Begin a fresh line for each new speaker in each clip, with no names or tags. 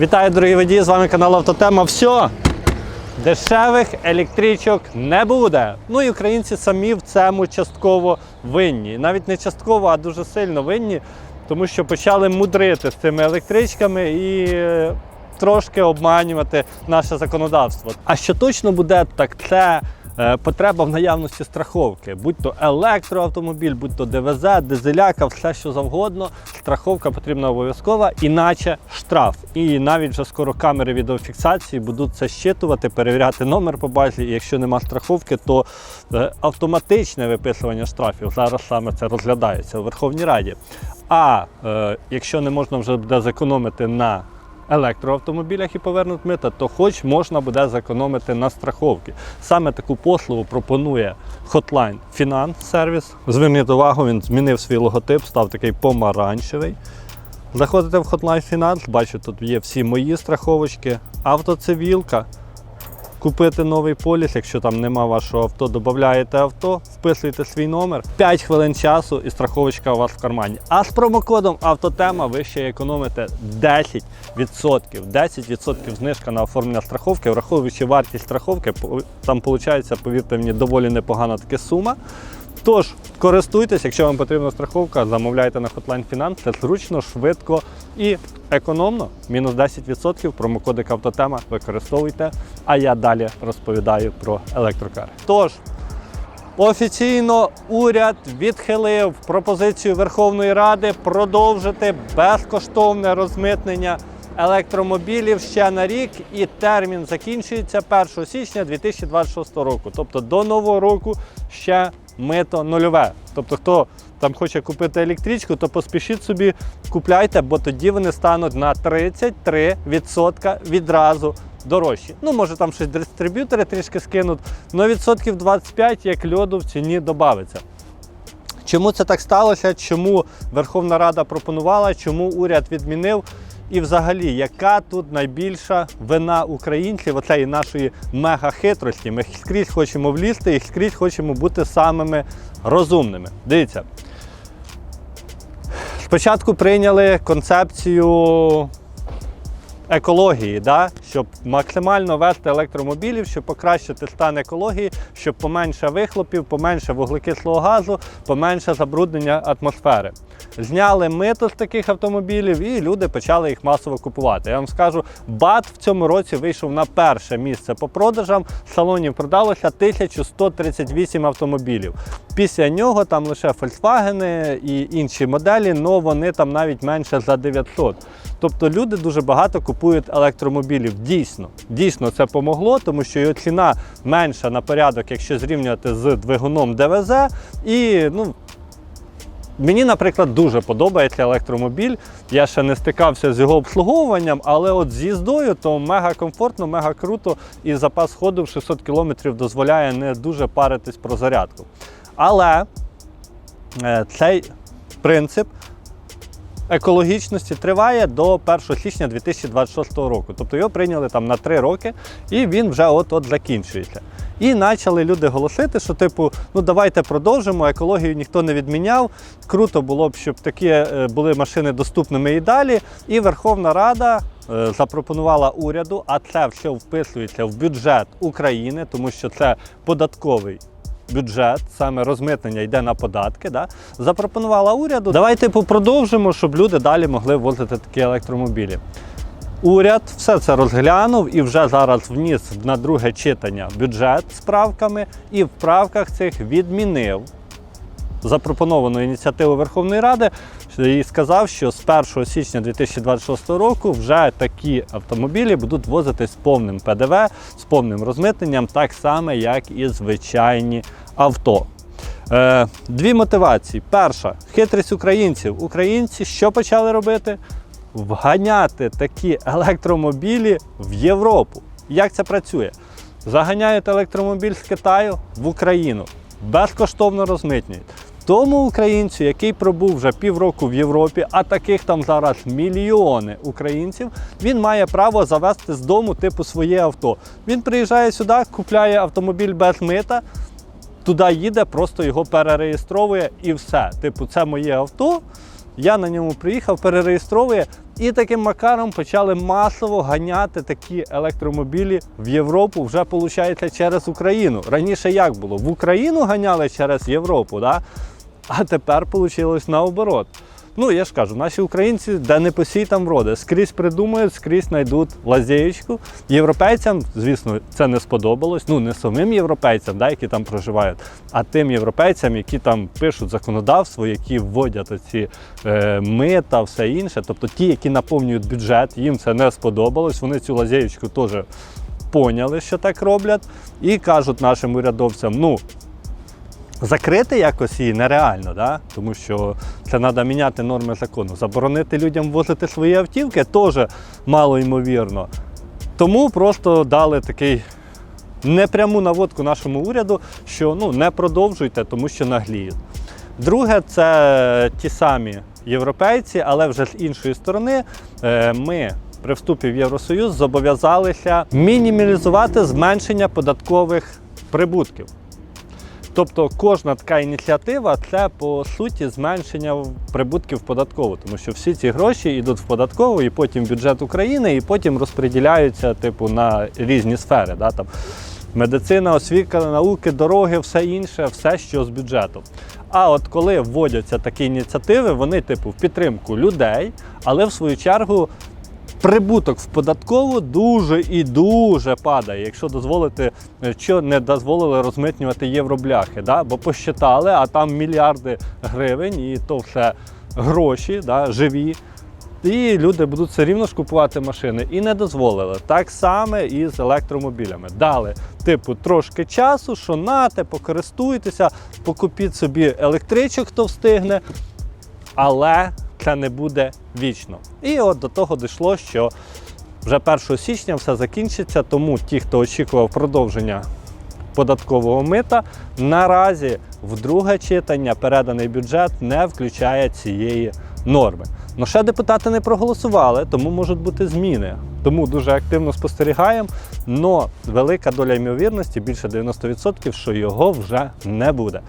Вітаю, дорогі водії! З вами канал Автотема. Все! Дешевих електричок не буде. Ну і українці самі в цьому частково винні. Навіть не частково, а дуже сильно винні, тому що почали мудрити з цими електричками і е, трошки обманювати наше законодавство. А що точно буде, так це потреба в наявності страховки. Будь то електроавтомобіль, будь то ДВЗ, дизеляка, все що завгодно. Страховка потрібна обов'язкова, іначе штраф. І навіть вже скоро камери відеофіксації будуть це щитувати, перевіряти номер по базі. І якщо нема страховки, то е, автоматичне виписування штрафів зараз саме це розглядається у Верховній Раді. А е, якщо не можна вже буде зекономити на електроавтомобілях і повернуть мита, то хоч можна буде зекономити на страховці. Саме таку послугу пропонує Hotline Finance сервіс. Зверніть увагу, він змінив свій логотип, став такий помаранчевий. Заходите в Hotline Finance, бачу, тут є всі мої страховочки, автоцивілка. Купити новий поліс, якщо там нема вашого авто, додаєте авто, вписуєте свій номер, 5 хвилин часу і страховочка у вас в кармані. А з промокодом Автотема ви ще економите 10%. 10% знижка на оформлення страховки, враховуючи вартість страховки, там виходить, повірте мені, доволі непогана така сума. Тож, користуйтесь, якщо вам потрібна страховка, замовляйте на Hotline Finance. Це зручно, швидко і економно. Мінус 10%, промокодик Автотема використовуйте. А я далі розповідаю про електрокар. Тож, офіційно уряд відхилив пропозицію Верховної Ради продовжити безкоштовне розмитнення електромобілів ще на рік, і термін закінчується 1 січня 2026 року. Тобто до нового року ще мито нульове. Тобто, хто там хоче купити електричку, то поспішіть собі купляйте, бо тоді вони стануть на 33% відразу дорожчі. Ну, може там щось дистриб'ютори трішки скинуть, але відсотків 25 як льоду в ціні додається. Чому це так сталося? Чому Верховна Рада пропонувала, чому уряд відмінив? І взагалі, яка тут найбільша вина українців, оцеї нашої мега-хитрості? Ми скрізь хочемо влізти і скрізь хочемо бути самими розумними. Дивіться. Спочатку прийняли концепцію екології, да? Щоб максимально вести електромобілів, щоб покращити стан екології, щоб поменше вихлопів, поменше вуглекислого газу, поменше забруднення атмосфери. Зняли мито з таких автомобілів і люди почали їх масово купувати. Я вам скажу, БАТ в цьому році вийшов на перше місце по продажам. Салонів продалося 1138 автомобілів. Після нього там лише Volkswagen і інші моделі, але вони там навіть менше за 900. Тобто люди дуже багато купують електромобілів. Дійсно, дійсно це помогло, тому що його ціна менша на порядок, якщо зрівнювати з двигуном ДВЗ. І ну, Мені, наприклад, дуже подобається електромобіль. Я ще не стикався з його обслуговуванням, але от з їздою то мега комфортно, мега круто, і запас ходу в 600 км дозволяє не дуже паритись про зарядку. Але е, цей принцип екологічності триває до 1 січня 2026 року. Тобто його прийняли там на 3 роки, і він вже от-от закінчується. І почали люди голосити, що типу, ну давайте продовжимо, екологію ніхто не відміняв. Круто було б, щоб такі е, були машини доступними і далі. І Верховна Рада е, запропонувала уряду, а це все вписується в бюджет України, тому що це податковий. Бюджет, саме розмитнення йде на податки. Да? Запропонувала уряду. Давайте попродовжимо, продовжимо, щоб люди далі могли возити такі електромобілі. Уряд все це розглянув і вже зараз вніс на друге читання бюджет з правками, і в правках цих відмінив запропоновану ініціативу Верховної Ради і сказав, що з 1 січня 2026 року вже такі автомобілі будуть возити з повним ПДВ, з повним розмитненням, так само, як і звичайні авто. Е, дві мотивації. Перша хитрість українців. Українці що почали робити? Вганяти такі електромобілі в Європу. Як це працює? Заганяють електромобіль з Китаю в Україну, безкоштовно розмитнюють. Тому українцю, який пробув вже півроку в Європі, а таких там зараз мільйони українців, він має право завести з дому типу своє авто. Він приїжджає сюди, купляє автомобіль без мита, туди їде, просто його перереєстровує і все. Типу, це моє авто. Я на ньому приїхав, перереєстровує І таким макаром почали масово ганяти такі електромобілі в Європу, вже виходить через Україну. Раніше як було? В Україну ганяли через Європу, да? А тепер вийшло наоборот. Ну, я ж кажу, наші українці, де не посій, там вроде, скрізь придумають, скрізь знайдуть лазєєчку. Європейцям, звісно, це не сподобалось. Ну, не самим європейцям, да, які там проживають, а тим європейцям, які там пишуть законодавство, які вводять оці е, мита, все інше. Тобто ті, які наповнюють бюджет, їм це не сподобалось. Вони цю лазєєчку теж поняли, що так роблять, і кажуть нашим урядовцям: ну. Закрити якось її нереально, да? тому що це треба міняти норми закону. Заборонити людям ввозити свої автівки теж мало ймовірно. Тому просто дали такий непряму наводку нашому уряду, що ну, не продовжуйте, тому що нагліють. Друге, це ті самі європейці, але вже з іншої сторони, е, ми при вступі в Євросоюз зобов'язалися мінімалізувати зменшення податкових прибутків. Тобто кожна така ініціатива це по суті зменшення прибутків податково, тому що всі ці гроші йдуть в податкову і потім в бюджет України, і потім розподіляються типу на різні сфери. Да, там, медицина, освіта, науки, дороги, все інше, все, що з бюджету. А от коли вводяться такі ініціативи, вони типу в підтримку людей, але в свою чергу прибуток в податкову дуже і дуже падає, якщо дозволити, е, що не дозволили розмитнювати євробляхи. Да? Бо посчитали, а там мільярди гривень, і то все гроші, да, живі. І люди будуть все рівно ж купувати машини і не дозволили. Так само і з електромобілями. Дали, типу, трошки часу, що нате, покористуйтеся, покупіть собі електричок, хто встигне, але це не буде вічно. І от до того дійшло, що вже 1 січня все закінчиться, тому ті, хто очікував продовження податкового мита, наразі в друге читання переданий бюджет не включає цієї норми. Ну ще депутати не проголосували, тому можуть бути зміни. Тому дуже активно спостерігаємо. але велика доля ймовірності, більше 90%, що його вже не буде.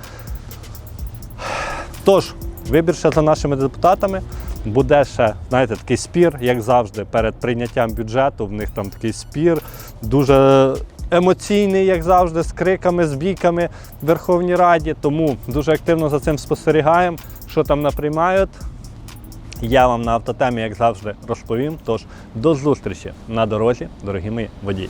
Тож, вибір ще за нашими депутатами. Буде ще, знаєте, такий спір, як завжди, перед прийняттям бюджету. В них там такий спір, дуже емоційний, як завжди, з криками, з бійками в Верховній Раді. Тому дуже активно за цим спостерігаємо, що там наприймають. Я вам на автотемі, як завжди, розповім. Тож до зустрічі на дорозі, дорогі мої водії.